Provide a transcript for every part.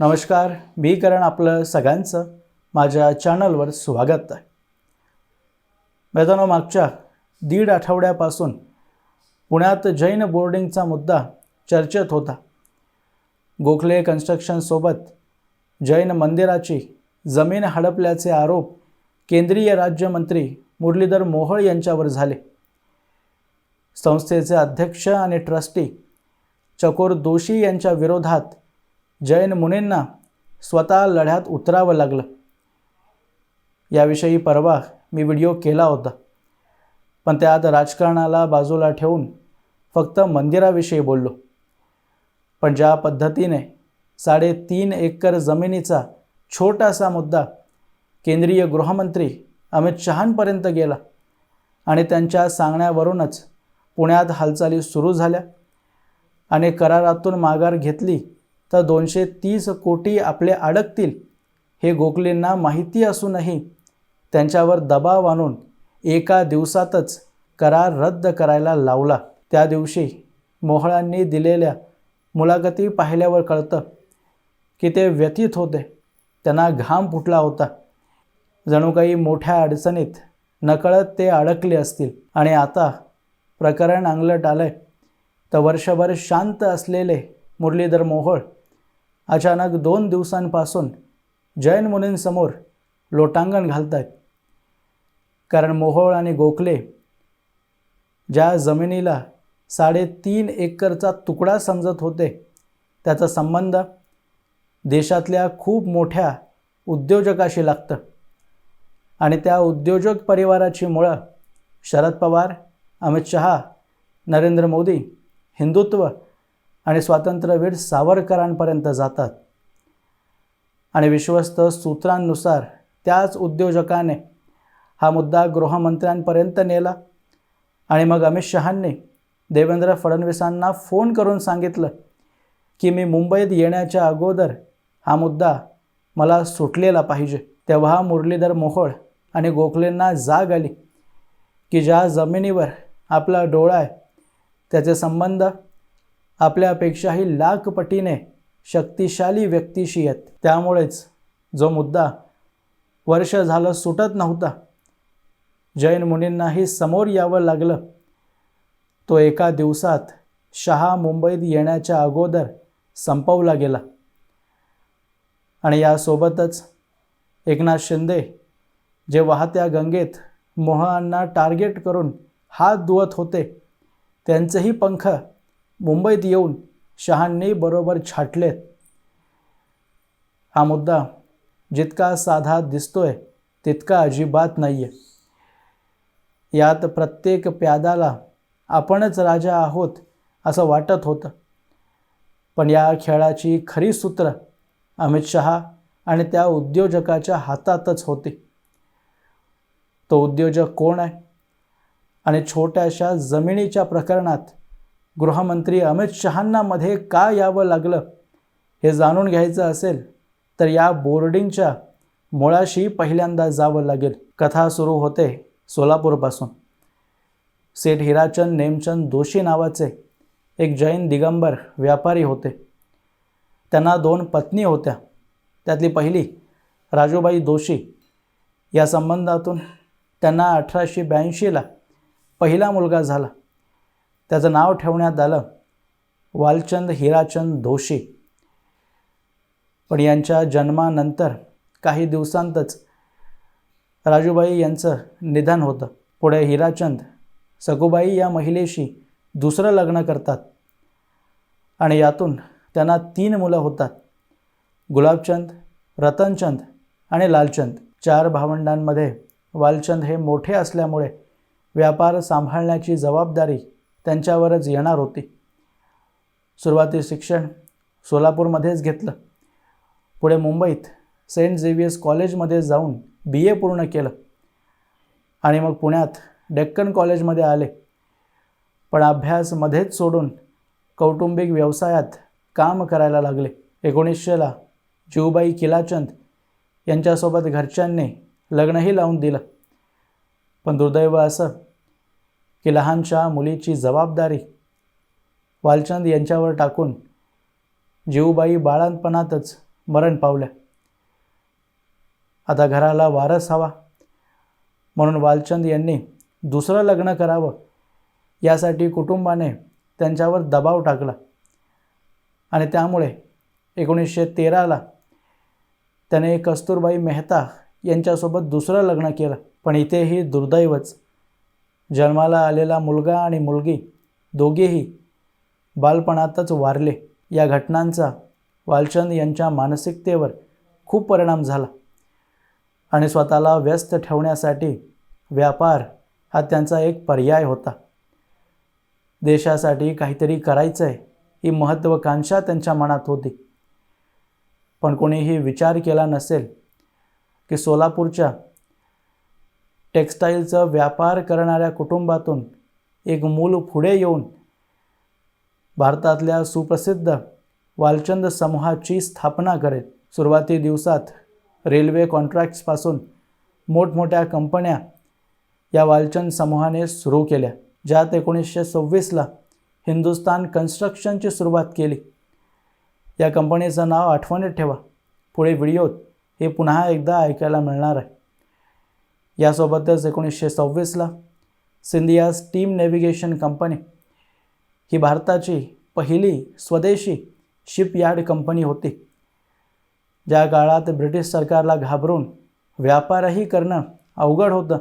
नमस्कार मी करण आपलं सगळ्यांचं माझ्या चॅनलवर स्वागत आहे. मैदानो मागच्या दीड आठवड्यापासून पुण्यात जैन बोर्डिंगचा मुद्दा चर्चेत होता. गोखले कन्स्ट्रक्शनसोबत जैन मंदिराची जमीन हडपल्याचे आरोप केंद्रीय राज्यमंत्री मुरलीधर मोहोळ यांच्यावर झाले. संस्थेचे अध्यक्ष आणि ट्रस्टी चकोर दोशी यांच्या विरोधात जैन मुनींना स्वतः लढ्यात उतरावं लागलं. याविषयी परवा मी व्हिडिओ केला होता. पण त्यात राजकारणाला बाजूला ठेवून फक्त मंदिराविषयी बोललो. पण ज्या पद्धतीने साडेतीन एकर जमिनीचा छोटासा मुद्दा केंद्रीय गृहमंत्री अमित शहांपर्यंत गेला आणि त्यांच्या सांगण्यावरूनच पुण्यात हालचाली सुरू झाल्या. आणि करारातून माघार घेतली तर दोनशे तीस कोटी आपले अडकतील हे गोखलेंना माहिती असूनही त्यांच्यावर दबाव आणून एका दिवसातच करार रद्द करायला लावला. त्या दिवशी मोहळांनी दिलेल्या मुलाखती पाहिल्यावर कळतं की ते व्यथित होते. त्यांना घाम फुटला होता. जणू काही मोठ्या अडचणीत नकळत ते अडकले असतील. आणि आता प्रकरण अंगलट आलं आहे तर वर्षभर शांत असलेले मुरलीधर मोहोळ अचानक दोन दिवसांपासून जैन मुनींसमोर लोटांगण घालत आहेत कारण मोहोळ आणि गोखले ज्या जमिनीला साडेतीन एकरचा तुकडा समजत होते त्याचा संबंध देशातल्या खूप मोठ्या उद्योजकाशी लागतं. आणि त्या उद्योजक परिवाराची मुळं शरद पवार अमित शहा नरेंद्र मोदी हिंदुत्व आणि स्वातंत्र्यवीर सावरकरांपर्यंत जातात. आणि विश्वस्त सूत्रांनुसार त्याच उद्योजकाने हा मुद्दा गृहमंत्र्यांपर्यंत नेला. आणि मग अमित शहांनी देवेंद्र फडणवीसांना फोन करून सांगितलं की मी मुंबईत येण्याच्या अगोदर हा मुद्दा मला सुटलेला पाहिजे. तेव्हा मुरलीधर मोहोळ आणि गोखलेंना जाग आली की ज्या जमिनीवर आपला डोळा आहे त्याचे संबंध आपल्यापेक्षाही लाख पटीने शक्तिशाली व्यक्तीशी आहेत. त्यामुळेच जो मुद्दा वर्ष झालं सुटत नव्हता जैन मुनींनाही समोर यावं लागलं तो एका दिवसात शहा मुंबईत येण्याच्या अगोदर संपवला गेला. आणि यासोबतच एकनाथ शिंदे जे वाहत्या गंगेत मोहांना टार्गेट करून हात धुवत होते त्यांचेही पंख मुंबईत येऊन शहांनी बरोबर छाटलेत. हा मुद्दा जितका साधा दिसतोय तितका अजिबात नाही आहे यात प्रत्येक प्यादाला आपणच राजा आहोत असं वाटत होतं. पण या खेळाची खरी सूत्र अमित शहा आणि त्या उद्योजकाच्या हातातच होती. तो उद्योजक कोण आहे? आणि छोट्याशा जमिनीच्या प्रकरणात गृहमंत्री अमित शहांना मध्ये का यावं लागलं हे जाणून घ्यायचं असेल तर या बोर्डिंगच्या मुळाशी पहिल्यांदा जावं लागेल. कथा सुरू होते सोलापूरपासून. सेठ हिराचंद नेमचंद दोशी नावाचे एक जैन दिगंबर व्यापारी होते. त्यांना दोन पत्नी होत्या. त्यातली पहिली राजूबाई दोशी या संबंधातून त्यांना अठराशे ब्याऐंशीला पहिला मुलगा झाला. त्याचं नाव ठेवण्यात आलं. वालचंद हिराचंद दोशी पण यांच्या जन्मानंतर काही दिवसांतच राजूबाई यांचं निधन होतं. पुढे हिराचंद सगुबाई या महिलेशी दुसरं लग्न करतात आणि यातून त्यांना तीन मुलं होतात. गुलाबचंद रतनचंद आणि लालचंद. चार भावंडांमध्ये वालचंद हे मोठे असल्यामुळे व्यापार सांभाळण्याची जबाबदारी त्यांच्यावरच येणार होती. सुरुवातीस शिक्षण सोलापूरमध्येच घेतलं. पुढे मुंबईत सेंट झेवियर्स कॉलेजमध्ये जाऊन बी ए पूर्ण केलं. आणि मग पुण्यात डेक्कन कॉलेजमध्ये आले. पण अभ्यासमध्येच सोडून कौटुंबिक व्यवसायात काम करायला लागले. एकोणीसशेला जीवबाई किलाचंद यांच्यासोबत घरच्यांनी लग्नही लावून दिलं. पण दुर्दैव असं की लहानशा मुलीची जबाबदारी वालचंद यांच्यावर टाकून जीवबाई बाळांपणातच मरण पावल्या आता घराला वारस हवा. म्हणून वालचंद यांनी दुसरं लग्न करावं. यासाठी कुटुंबाने त्यांच्यावर दबाव टाकला. आणि त्यामुळे एकोणीसशे तेराला त्याने कस्तुरबाई मेहता यांच्यासोबत दुसरं लग्न केलं. पण इथेही दुर्दैवच जन्माला आलेला मुलगा आणि मुलगी दोघेही बालपणातच वारले. या घटनांचा वालचंद यांच्या मानसिकतेवर खूप परिणाम झाला आणि स्वतःला व्यस्त ठेवण्यासाठी व्यापार हा त्यांचा एक पर्याय होता. देशासाठी काहीतरी करायचं आहे ही महत्त्वाकांक्षा त्यांच्या मनात होती. पण कोणीही विचार केला नसेल की सोलापूरच्या टेक्स्टाईलचा व्यापार करणाऱ्या कुटुंबातून एक मूल पुढे येऊन भारतातल्या सुप्रसिद्ध वालचंद समूहाची स्थापना करेल. सुरुवाती दिवसात रेल्वे कॉन्ट्रॅक्ट्सपासून मोठमोठ्या कंपन्या या वालचंद समूहाने सुरू केल्या ज्यात एकोणीसशे सव्वीसला हिंदुस्तान कन्स्ट्रक्शनची सुरुवात केली. या कंपनीचं नाव आठवणीत ठेवा. पुढे व्हिडिओत हे पुन्हा एकदा ऐकायला मिळणार आहे. यासोबतच एकोणीसशे सव्वीसला सिंधियाज टीम नेव्हिगेशन कंपनी ही भारताची पहिली स्वदेशी शिपयार्ड कंपनी होती. ज्या काळात ब्रिटिश सरकारला घाबरून व्यापारही करणं अवघड होतं.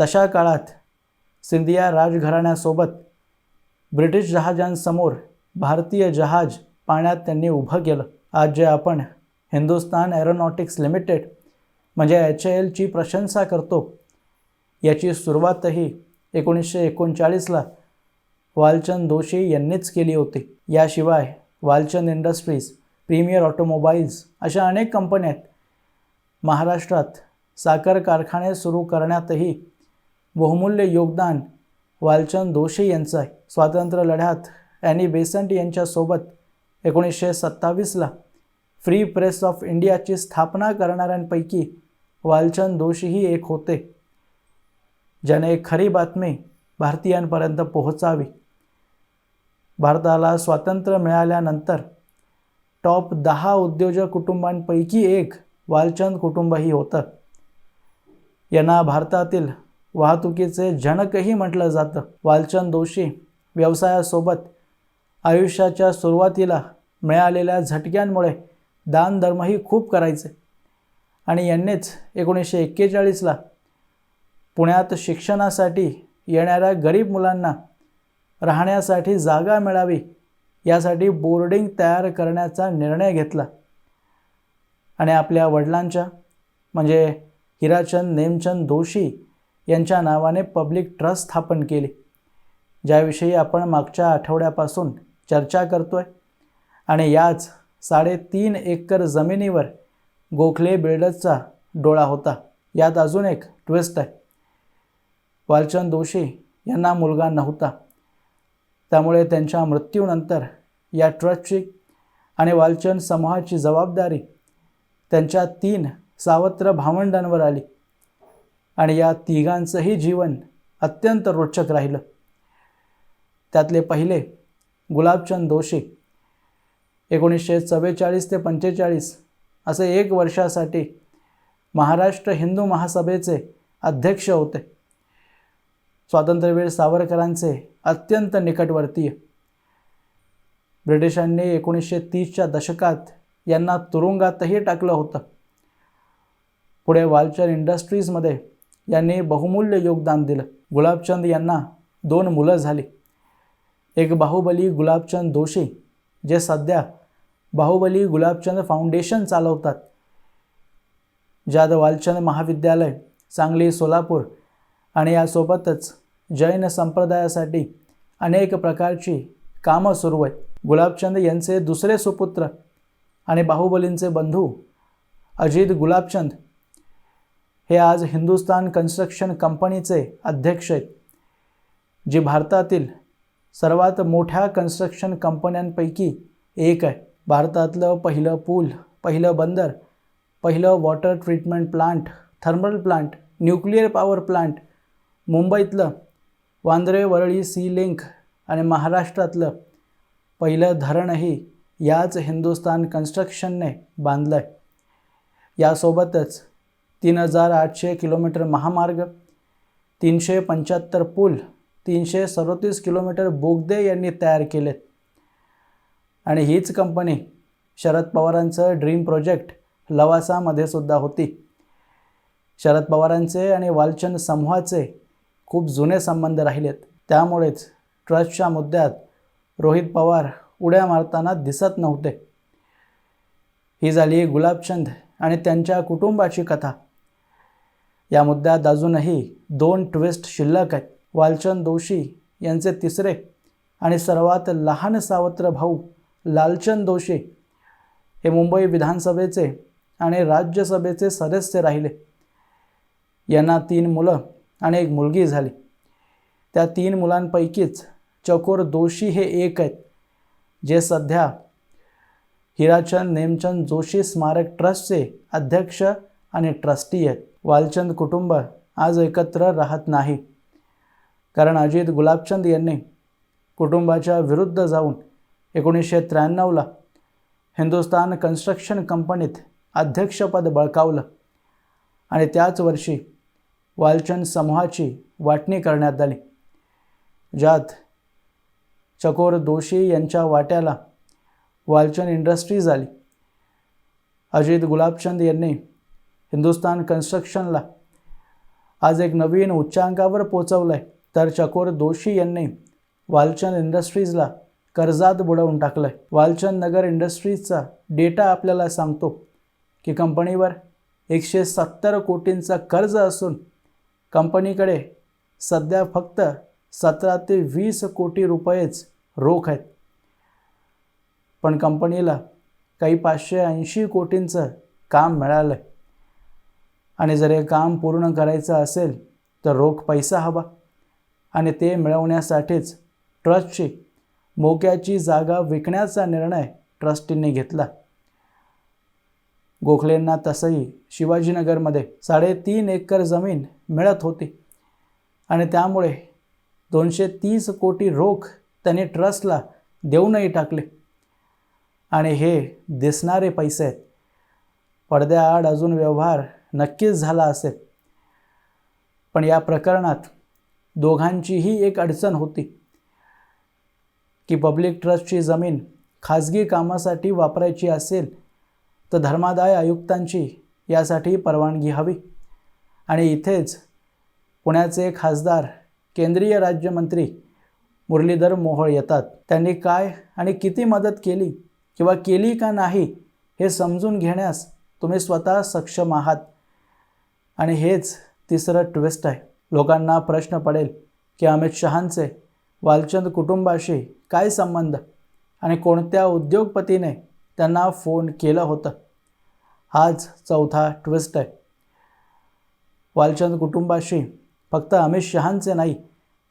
तशा काळात सिंधिया राजघराण्यासोबत ब्रिटिश जहाजांसमोर भारतीय जहाज पाण्यात त्यांनी उभं केलं. आज जे आपण हिंदुस्तान एरोनॉटिक्स लिमिटेड म्हणजे एच ए एलची प्रशंसा करतो. याची सुरुवातही एकोणीसशे एकोणचाळीसला वालचंद दोशी यांनीच केली होती. याशिवाय वालचंद इंडस्ट्रीज प्रीमियर ऑटोमोबाईल्स अशा अनेक कंपन्या आहेत. महाराष्ट्रात साखर कारखाने सुरू करण्यातही बहुमूल्य योगदान वालचंद दोशी यांचं आहे. स्वातंत्र्य लढ्यात ॲनी बेसंट यांच्यासोबत एकोणीसशे सत्तावीसला फ्री प्रेस ऑफ इंडियाची स्थापना करणाऱ्यांपैकी वालचंद दोषीही एक होते ज्याने खरी बातमी भारतीयांपर्यंत पोहोचावी. भारताला स्वातंत्र्य मिळाल्यानंतर टॉप दहा उद्योजक कुटुंबांपैकी एक वालचंद कुटुंबही होतं. यांना भारतातील वाहतुकीचे जनकही म्हटलं जातं. वालचंद दोषी व्यवसायासोबत आयुष्याच्या सुरुवातीला मिळालेल्या झटक्यांमुळे दानधर्मही खूप करायचे. आणि यांनीच एकोणीसशे एक्केचाळीसला पुण्यात शिक्षणासाठी येणाऱ्या गरीब मुलांना राहण्यासाठी जागा मिळावी यासाठी बोर्डिंग तयार करण्याचा निर्णय घेतला. आणि आपल्या वडिलांच्या म्हणजे हिराचंद नेमचंद दोशी यांच्या नावाने पब्लिक ट्रस्ट स्थापन केली ज्याविषयी आपण मागच्या आठवड्यापासून चर्चा करतो आहे आणि याच साडेतीन एकर जमिनीवर गोखले बिल्डर्सचा डोळा होता. यात अजून एक ट्विस्ट आहे. वालचंद दोषी यांना मुलगा नव्हता. त्यामुळे त्यांच्या मृत्यूनंतर या ट्रस्टची आणि वालचंद समूहाची जबाबदारी त्यांच्या तीन सावत्र भावंडांवर आली. आणि या तिघांचंही जीवन अत्यंत रोचक राहिलं. त्यातले पहिले गुलाबचंद दोशी एकोणीसशे चव्वेचाळीस ते पंचेचाळीस असे एक वर्षासाठी महाराष्ट्र हिंदू महासभेचे अध्यक्ष होते. स्वातंत्र्यवीर सावरकरांचे अत्यंत निकटवर्तीय. ब्रिटिशांनी एकोणीसशे तीसच्या दशकात यांना तुरुंगातही टाकलं होतं. पुढे वालचर इंडस्ट्रीजमध्ये यांनी बहुमूल्य योगदान दिलं. गुलाबचंद यांना दोन मुलं झाली. एक बाहुबली गुलाबचंद दोशी जे सध्या बाहुबली गुलाबचंद फाउंडेशन चालवतात. जाधव वालचंद महाविद्यालय सांगली सोलापूर आणि यासोबतच जैन संप्रदायासाठी अनेक प्रकारची कामं सुरू आहेत. गुलाबचंद यांचे दुसरे सुपुत्र आणि बाहुबलींचे बंधू अजित गुलाबचंद हे आज हिंदुस्तान कन्स्ट्रक्शन कंपनीचे अध्यक्ष आहेत जी भारतातील सर्वात मोठ्या कन्स्ट्रक्शन कंपन्यांपैकी एक आहे. भारतातलं पहिलं पूल पहिलं बंदर पहिलं water treatment plant thermal plant nuclear power plant मुंबईतलं वांद्रे वरळी सी लिंक आणि महाराष्ट्रातलं पहिलं धरणही याच हिंदुस्तान कन्स्ट्रक्शनने बांधलं आहे यासोबतच तीन हजार आठशे किलोमीटर महामार्ग तीनशे पंच्याहत्तर पूल तीनशे सदोतीस किलोमीटर बोगदे यांनी तयार केलेत. आणि हीच कंपनी शरद पवारांचं ड्रीम प्रोजेक्ट लवासामध्ये सुद्धा होती. शरद पवारांचे आणि वालचंद समूहाचे खूप जुने संबंध राहिलेत. त्यामुळेच ट्रस्टच्या मुद्द्यात रोहित पवार उड्या मारताना दिसत नव्हते. ही झाली गुलाबचंद आणि त्यांच्या कुटुंबाची कथा. या मुद्द्यात अजूनही दोन ट्विस्ट शिल्लक आहेत. वालचंद दोशी यांचे तिसरे आणि सर्वात लहान सावत्र भाऊ लालचंद दोशी हे मुंबई विधानसभेचे आणि राज्यसभेचे सदस्य राहिले. यांना तीन मुलं आणि एक मुलगी झाली. त्या तीन मुलांपैकीच चकोर दोशी हे एक आहेत जे सध्या हिराचंद नेमचंद जोशी स्मारक ट्रस्टचे अध्यक्ष आणि ट्रस्टी आहेत. वालचंद कुटुंब आज एकत्र राहत नाही. कारण अजित गुलाबचंद यांनी कुटुंबाच्या विरुद्ध जाऊन एकोणीसशे त्र्याण्णवला हिंदुस्तान कन्स्ट्रक्शन कंपनीत अध्यक्षपद बळकावलं आणि त्याच वर्षी वालचंद समूहाची वाटणी करण्यात आली ज्यात चकोर दोशी यांच्या वाट्याला वालचंद इंडस्ट्रीज आली. अजित गुलाबचंद यांनी हिंदुस्तान कन्स्ट्रक्शनला आज एक नवीन उच्चांकावर पोचवलं आहे तर चकोर दोशी यांनी वालचंद इंडस्ट्रीजला कर्जात बुडवून टाकलं आहे वालचंद नगर इंडस्ट्रीजचा डेटा आपल्याला सांगतो की कंपनीवर एकशे सत्तर कोटींचं कर्ज असून कंपनीकडे सध्या फक्त सतरा ते वीस कोटी रुपयेच रोख आहेत. पण कंपनीला काही पाचशे ऐंशी कोटींचं काम मिळालं आहे आणि जर हे काम पूर्ण करायचं असेल तर रोख पैसा हवा. आणि ते मिळवण्यासाठीच ट्रस्टची मोक्याची जागा विकण्याचा निर्णय ट्रस्टींनी घेतला. गोखलेंना तसंही शिवाजीनगरमध्ये साडेतीन एकर जमीन मिळत होती आणि त्यामुळे दोनशे तीस कोटी रोख त्यांनी ट्रस्टला देऊनही टाकले. आणि हे दिसणारे पैसे आहेत पडद्याआड अजून व्यवहार नक्कीच झाला असेल. पण या प्रकरणात दोघांचीही एक अडचण होती. की पब्लिक ट्रस्टची जमीन खाजगी कामासाठी वापरायची असेल तर धर्मादाय आयुक्तांची यासाठी परवानगी हवी. आणि इथेच पुण्याचे खासदार केंद्रीय राज्यमंत्री मुरलीधर मोहोळ येतात. त्यांनी काय आणि किती मदत केली किंवा केली का नाही हे समजून घेण्यास तुम्ही स्वतः सक्षम आहात. आणि हेच तिसरं ट्विस्ट आहे. लोकांना प्रश्न पडेल की अमित शहांचे वालचंद कुटुंबाशी काय संबंध? आणि कोणत्या उद्योगपतीने त्यांना फोन केलं होतं? हाच चौथा ट्विस्ट आहे. वालचंद कुटुंबाशी फक्त अमित शहांचे नाही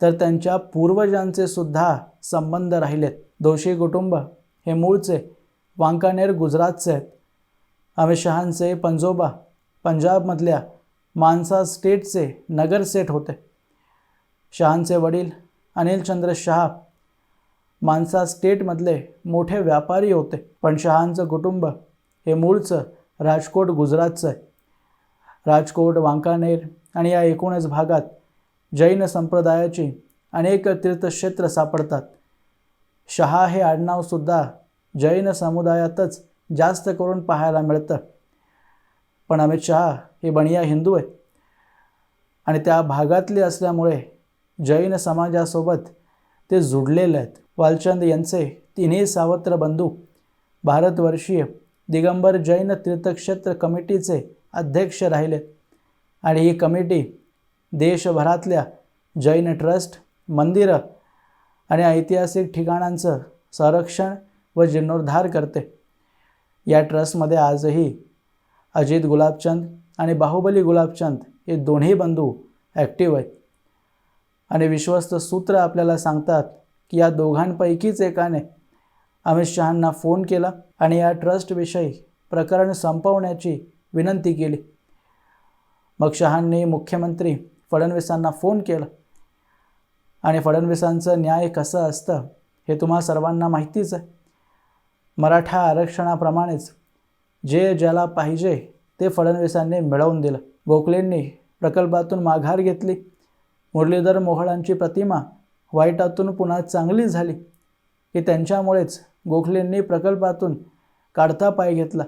तर त्यांच्या पूर्वजांचे सुद्धा संबंध राहिलेत. दोषी कुटुंब हे मूळचे वांकानेर गुजरातचे आहेत. अमित शहांचे पंजोबा पंजाबमधल्या मानसा स्टेटचे नगरसेठ होते. शहांचे वडील अनिलचंद्र शहा माणसा स्टेटमधले मोठे व्यापारी होते. पण शहांचं कुटुंब हे मूळचं राजकोट गुजरातचं आहे. राजकोट वांकानेर आणि या एकूणच भागात जैन संप्रदायाची अनेक तीर्थक्षेत्र सापडतात. शहा हे आडनावसुद्धा जैन समुदायातच जास्त करून पाहायला मिळतं. पण अमित शहा हे बनिया हिंदू आहेत आणि त्या भागातले असल्यामुळे जैन समाजासोबत ते जुडलेले आहेत. वालचंद यांचे तिन्ही सावत्र बंधू भारतवर्षीय दिगंबर जैन तीर्थक्षेत्र कमिटीचे अध्यक्ष राहिले आणि ही कमिटी देशभरातल्या जैन ट्रस्ट मंदिरं आणि ऐतिहासिक ठिकाणांचं संरक्षण व जीर्णोद्धार करते. या ट्रस्टमध्ये आजही अजित गुलाबचंद आणि बाहुबली गुलाबचंद हे दोन्ही बंधू ॲक्टिव्ह आहेत. आणि विश्वस्त सूत्र आपल्याला सांगतात की या दोघांपैकीच एकाने अमित शहांना फोन केला आणि या ट्रस्टविषयी प्रकरण संपवण्याची विनंती केली. मग शहांनी मुख्यमंत्री फडणवीसांना फोन केला. आणि फडणवीसांचं न्याय कसं असतं हे तुम्हा सर्वांना माहितीच आहे. मराठा आरक्षणाप्रमाणेच जे ज्याला पाहिजे ते फडणवीसांनी मिळवून दिलं. गोखलेंनी प्रकल्पातून माघार घेतली. मुरलीधर मोहळांची प्रतिमा वाईटातून पुन्हा चांगली झाली की त्यांच्यामुळेच गोखलेंनी प्रकल्पातून काढता पाय घेतला.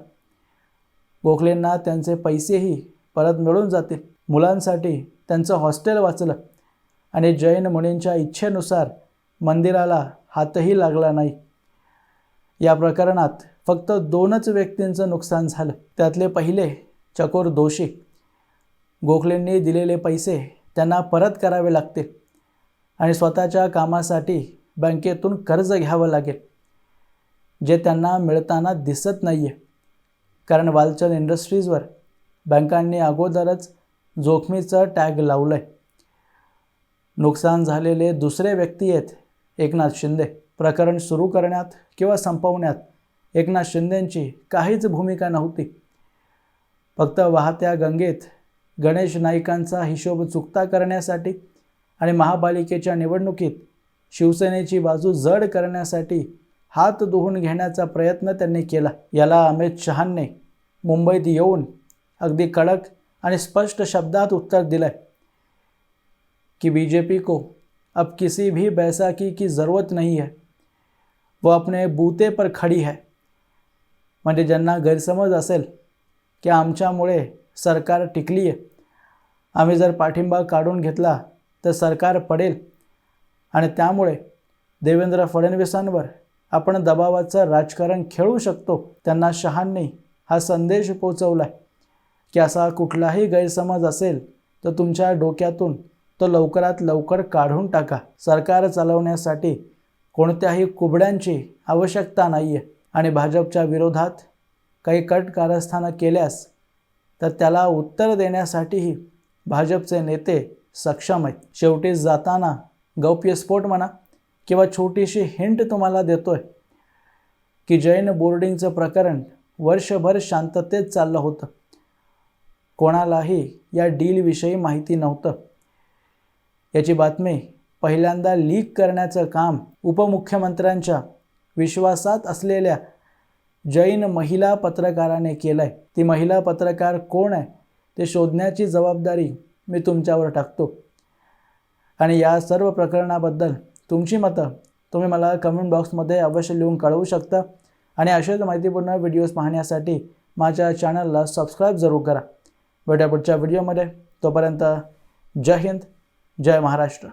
गोखलेंना त्यांचे पैसेही परत मिळून जातील. मुलांसाठी त्यांचं हॉस्टेल वाचलं आणि जैन मुनींच्या इच्छेनुसार मंदिराला हातही लागला नाही. या प्रकरणात फक्त दोनच व्यक्तींचं नुकसान झालं. त्यातले पहिले चकोर दोषी. गोखलेंनी दिलेले पैसे त्यांना परत करावे लागतील. आणि स्वतःच्या कामासाठी बँकेतून कर्ज घ्यावं लागेल जे त्यांना मिळताना दिसत नाही आहे कारण वालचंद इंडस्ट्रीजवर बँकांनी अगोदरच जोखमीचं टॅग लावलं आहे नुकसान झालेले दुसरे व्यक्ती आहेत एकनाथ शिंदे. प्रकरण सुरू करण्यात किंवा संपवण्यात एकनाथ शिंदेंची काहीच भूमिका नव्हती. फक्त वाहत्या गंगेत गणेश नाईकांचा हिशोब चुकता करण्यासाठी आणि महापालिकेच्या निवडणुकीत शिवसेनेची बाजू जड करण्यासाठी हात धुवून घेण्याचा प्रयत्न त्यांनी केला. याला अमित शहांनी मुंबईत येऊन अगदी कडक आणि स्पष्ट शब्दात उत्तर दिलं कि बीजेपी को अब किसी भी बैसाखी की ज़रूरत नहीं है. वो अपने बूते पर खडी है. म्हणजे ज्यांना गैरसमज असेल की आमच्यामुळे सरकार टिकली आहे आम्ही जर पाठिंबा काढून घेतला तर सरकार पडेल. आणि त्यामुळे देवेंद्र फडणवीसांवर आपण दबावाचं राजकारण खेळू शकतो त्यांना शहांनी हा संदेश पोचवला आहे की असा कुठलाही गैरसमज असेल तर तुमच्या डोक्यातून तो लवकरात लवकर काढून टाका. सरकार चालवण्यासाठी कोणत्याही कुबड्यांची आवश्यकता नाही आहे आणि भाजपच्या विरोधात काही कट कारस्थानं केल्यास तर त्याला उत्तर देण्यासाठीही भाजपचे नेते सक्षम आहेत. शेवटी जाताना गौप्यस्फोट म्हणा किंवा छोटीशी हिंट तुम्हाला देतोय की जैन बोर्डिंगचं प्रकरण वर्षभर शांततेत चाललं होतं. कोणालाही या डीलविषयी माहिती नव्हतं. याची बातमी पहिल्यांदा लीक करण्याचं काम उपमुख्यमंत्र्यांच्या विश्वासात असलेल्या जैन महिला पत्रकाराने केलं आहे ती महिला पत्रकार कोण आहे ते शोधण्याची जबाबदारी मी तुमच्यावर टाकतो. आणि या सर्व प्रकरणाबद्दल तुमची मतं तुम्ही मला कमेंट बॉक्समध्ये अवश्य लिहून कळवू शकता. आणि अशाच माहितीपूर्ण व्हिडिओज पाहण्यासाठी माझ्या चॅनलला सबस्क्राईब जरूर करा. भेटूया पुढच्या व्हिडिओमध्ये तोपर्यंत जय हिंद जय महाराष्ट्र.